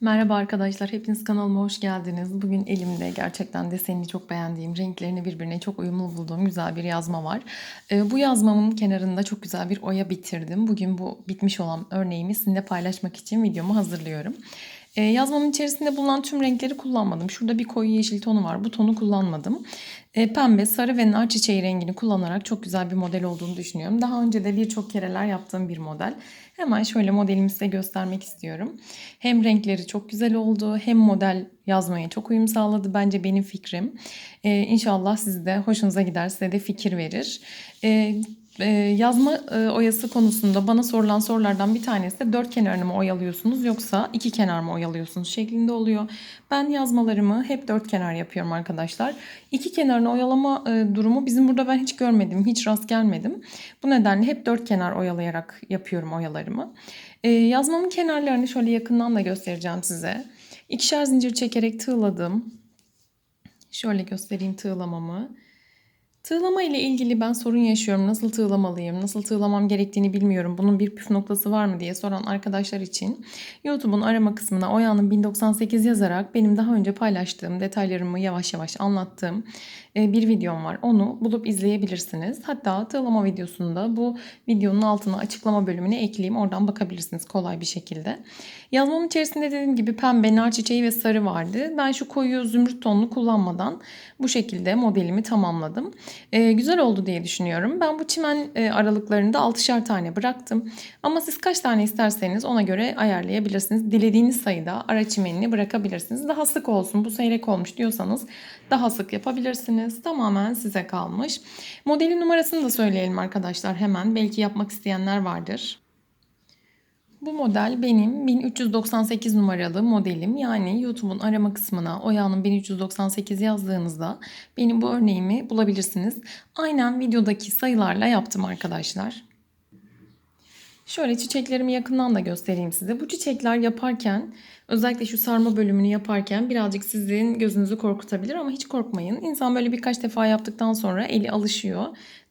Merhaba arkadaşlar, hepiniz kanalıma hoş geldiniz. Bugün elimde gerçekten desenini çok beğendiğim, renklerini birbirine çok uyumlu bulduğum güzel bir yazma var. Ee, bu yazmamın kenarında çok güzel bir oya bitirdim. Bugün bu bitmiş olan örneğimi sizinle paylaşmak için videomu hazırlıyorum. Ee, yazmamın içerisinde bulunan tüm renkleri kullanmadım. Şurada bir koyu yeşil tonu var. Bu tonu kullanmadım. Ee, pembe, sarı ve nar çiçeği rengini kullanarak çok güzel bir model olduğunu düşünüyorum. Daha önce de birçok kereler yaptığım bir model. Hemen şöyle modelimi size göstermek istiyorum. Hem renkleri çok güzel oldu hem model yazmaya çok uyum sağladı. Bence benim fikrim. Ee, inşallah siz de hoşunuza gider, size de fikir verir. E, yazma e, oyası konusunda bana sorulan sorulardan bir tanesi de dört kenarını mı oyalıyorsunuz yoksa iki kenar mı oyalıyorsunuz şeklinde oluyor. Ben yazmalarımı hep dört kenar yapıyorum arkadaşlar. İki kenarını oyalama e, durumu bizim burada ben hiç görmedim, hiç rast gelmedim. Bu nedenle hep dört kenar oyalayarak yapıyorum oyalarımı. E, yazmamın kenarlarını şöyle yakından da göstereceğim size. İkişer zincir çekerek tığladım. Şöyle göstereyim tığlamamı. Tığlama ile ilgili ben sorun yaşıyorum. Nasıl tığlamalıyım? Nasıl tığlamam gerektiğini bilmiyorum. Bunun bir püf noktası var mı diye soran arkadaşlar için YouTube'un arama kısmına Oya'nın 1098 yazarak benim daha önce paylaştığım detaylarımı yavaş yavaş anlattığım e, bir videom var. Onu bulup izleyebilirsiniz. Hatta tığlama videosunda bu videonun altına açıklama bölümüne ekleyeyim. Oradan bakabilirsiniz kolay bir şekilde. Yazmamın içerisinde dediğim gibi pembe, nar çiçeği ve sarı vardı. Ben şu koyu zümrüt tonunu kullanmadan bu şekilde modelimi tamamladım. E, güzel oldu diye düşünüyorum. Ben bu çimen e, aralıklarında 6'şer tane bıraktım. Ama siz kaç tane isterseniz ona göre ayarlayabilirsiniz. Dilediğiniz sayıda ara çimenini bırakabilirsiniz. Daha sık olsun bu seyrek olmuş diyorsanız daha sık yapabilirsiniz. Tamamen size kalmış. Modelin numarasını da söyleyelim arkadaşlar hemen. Belki yapmak isteyenler vardır. Bu model benim 1398 numaralı modelim. Yani YouTube'un arama kısmına Oya'nın 1398 yazdığınızda benim bu örneğimi bulabilirsiniz. Aynen videodaki sayılarla yaptım arkadaşlar. Şöyle çiçeklerimi yakından da göstereyim size. Bu çiçekler yaparken özellikle şu sarma bölümünü yaparken birazcık sizin gözünüzü korkutabilir ama hiç korkmayın. İnsan böyle birkaç defa yaptıktan sonra eli alışıyor.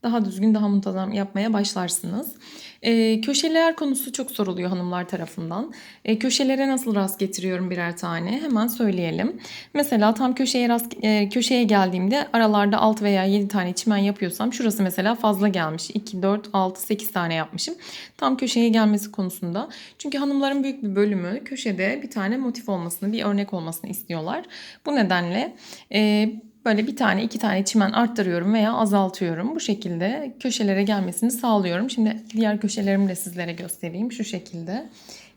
Daha düzgün, daha muntazam yapmaya başlarsınız. E, köşeler konusu çok soruluyor hanımlar tarafından. E, köşelere nasıl rast getiriyorum birer tane? Hemen söyleyelim. Mesela tam köşeye rast e, köşeye geldiğimde aralarda 6 veya 7 tane çimen yapıyorsam şurası mesela fazla gelmiş. 2, 4, 6, 8 tane yapmışım. Tam köşeye gelmesi konusunda. Çünkü hanımların büyük bir bölümü köşede bir tane motif olmasını, bir örnek olmasını istiyorlar. Bu nedenle e, Böyle bir tane iki tane çimen arttırıyorum veya azaltıyorum. Bu şekilde köşelere gelmesini sağlıyorum. Şimdi diğer köşelerimi de sizlere göstereyim şu şekilde.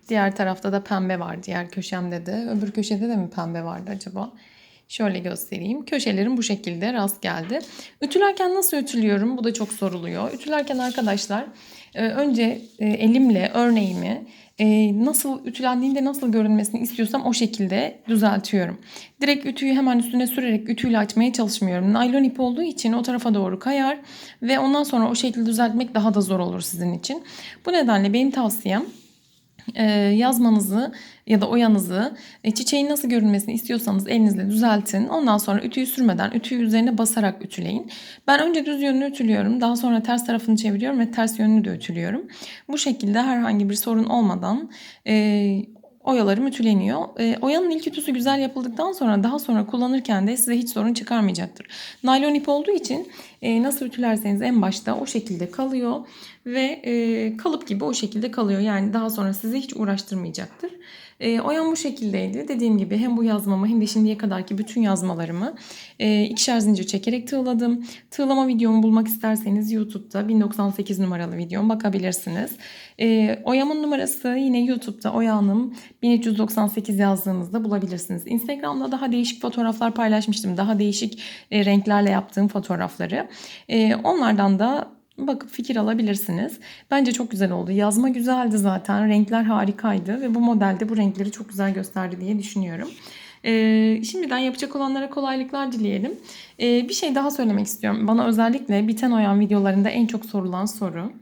Diğer tarafta da pembe var diğer köşemde de. Öbür köşede de mi pembe vardı acaba? Şöyle göstereyim. Köşelerim bu şekilde rast geldi. Ütülerken nasıl ütülüyorum? Bu da çok soruluyor. Ütülerken arkadaşlar e, önce e, elimle örneğimi e, nasıl ütülendiğinde nasıl görünmesini istiyorsam o şekilde düzeltiyorum. Direkt ütüyü hemen üstüne sürerek ütüyle açmaya çalışmıyorum. Naylon ip olduğu için o tarafa doğru kayar ve ondan sonra o şekilde düzeltmek daha da zor olur sizin için. Bu nedenle benim tavsiyem yazmanızı ya da oyanızı e, çiçeğin nasıl görünmesini istiyorsanız elinizle düzeltin. Ondan sonra ütüyü sürmeden ütüyü üzerine basarak ütüleyin. Ben önce düz yönünü ütülüyorum. Daha sonra ters tarafını çeviriyorum ve ters yönünü de ütülüyorum. Bu şekilde herhangi bir sorun olmadan e, oyalarım ütüleniyor. E, oyanın ilk ütüsü güzel yapıldıktan sonra daha sonra kullanırken de size hiç sorun çıkarmayacaktır. Naylon ip olduğu için e, nasıl ütülerseniz en başta o şekilde kalıyor ve e, kalıp gibi o şekilde kalıyor. Yani daha sonra sizi hiç uğraştırmayacaktır. E, oyam bu şekildeydi. Dediğim gibi hem bu yazmamı hem de şimdiye kadarki bütün yazmalarımı e, ikişer zincir çekerek tığladım. Tığlama videomu bulmak isterseniz YouTube'da 1098 numaralı videom bakabilirsiniz. E, oyamın numarası yine YouTube'da Oyanım 1398 yazdığınızda bulabilirsiniz. Instagram'da daha değişik fotoğraflar paylaşmıştım. Daha değişik e, renklerle yaptığım fotoğrafları. E, onlardan da bakıp fikir alabilirsiniz. Bence çok güzel oldu. Yazma güzeldi zaten. Renkler harikaydı ve bu modelde bu renkleri çok güzel gösterdi diye düşünüyorum. Ee, şimdiden yapacak olanlara kolaylıklar dileyelim. Ee, bir şey daha söylemek istiyorum. Bana özellikle biten oyan videolarında en çok sorulan soru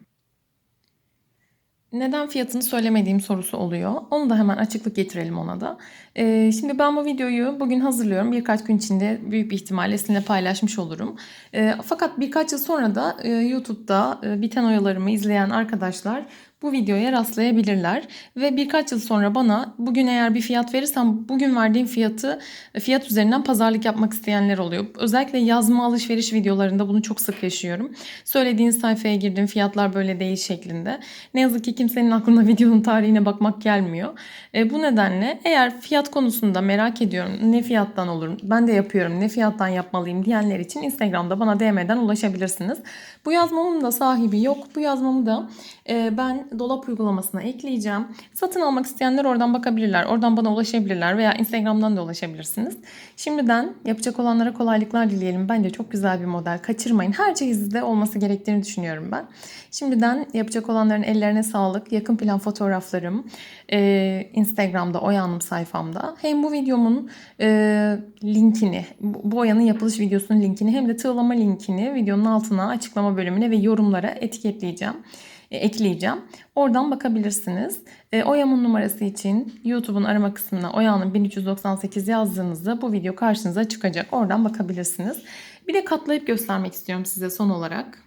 neden fiyatını söylemediğim sorusu oluyor. Onu da hemen açıklık getirelim ona da. Ee, şimdi ben bu videoyu bugün hazırlıyorum. Birkaç gün içinde büyük bir ihtimalle sizinle paylaşmış olurum. Ee, fakat birkaç yıl sonra da e, YouTube'da e, biten oyalarımı izleyen arkadaşlar bu videoya rastlayabilirler. Ve birkaç yıl sonra bana bugün eğer bir fiyat verirsem bugün verdiğim fiyatı fiyat üzerinden pazarlık yapmak isteyenler oluyor. Özellikle yazma alışveriş videolarında bunu çok sık yaşıyorum. Söylediğin sayfaya girdim fiyatlar böyle değil şeklinde. Ne yazık ki kimsenin aklına videonun tarihine bakmak gelmiyor. E, bu nedenle eğer fiyat konusunda merak ediyorum ne fiyattan olur ben de yapıyorum ne fiyattan yapmalıyım diyenler için Instagram'da bana DM'den ulaşabilirsiniz. Bu yazmamın da sahibi yok. Bu yazmamı da e, ben dolap uygulamasına ekleyeceğim. Satın almak isteyenler oradan bakabilirler. Oradan bana ulaşabilirler veya Instagram'dan da ulaşabilirsiniz. Şimdiden yapacak olanlara kolaylıklar dileyelim. Bence çok güzel bir model. Kaçırmayın. Her çeyizde olması gerektiğini düşünüyorum ben. Şimdiden yapacak olanların ellerine sağlık. Yakın plan fotoğraflarım e, Instagram'da Oyanım sayfamda. Hem bu videomun e, linkini, bu oyanın yapılış videosunun linkini hem de tığlama linkini videonun altına açıklama bölümüne ve yorumlara etiketleyeceğim. E, ekleyeceğim. Oradan bakabilirsiniz. E, numarası için YouTube'un arama kısmına Oya'nın 1398 yazdığınızda bu video karşınıza çıkacak. Oradan bakabilirsiniz. Bir de katlayıp göstermek istiyorum size son olarak.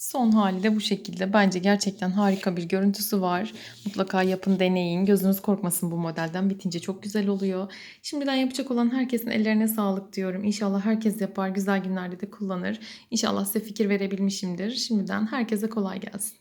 Son hali de bu şekilde. Bence gerçekten harika bir görüntüsü var. Mutlaka yapın, deneyin. Gözünüz korkmasın bu modelden. Bitince çok güzel oluyor. Şimdiden yapacak olan herkesin ellerine sağlık diyorum. İnşallah herkes yapar. Güzel günlerde de kullanır. İnşallah size fikir verebilmişimdir. Şimdiden herkese kolay gelsin.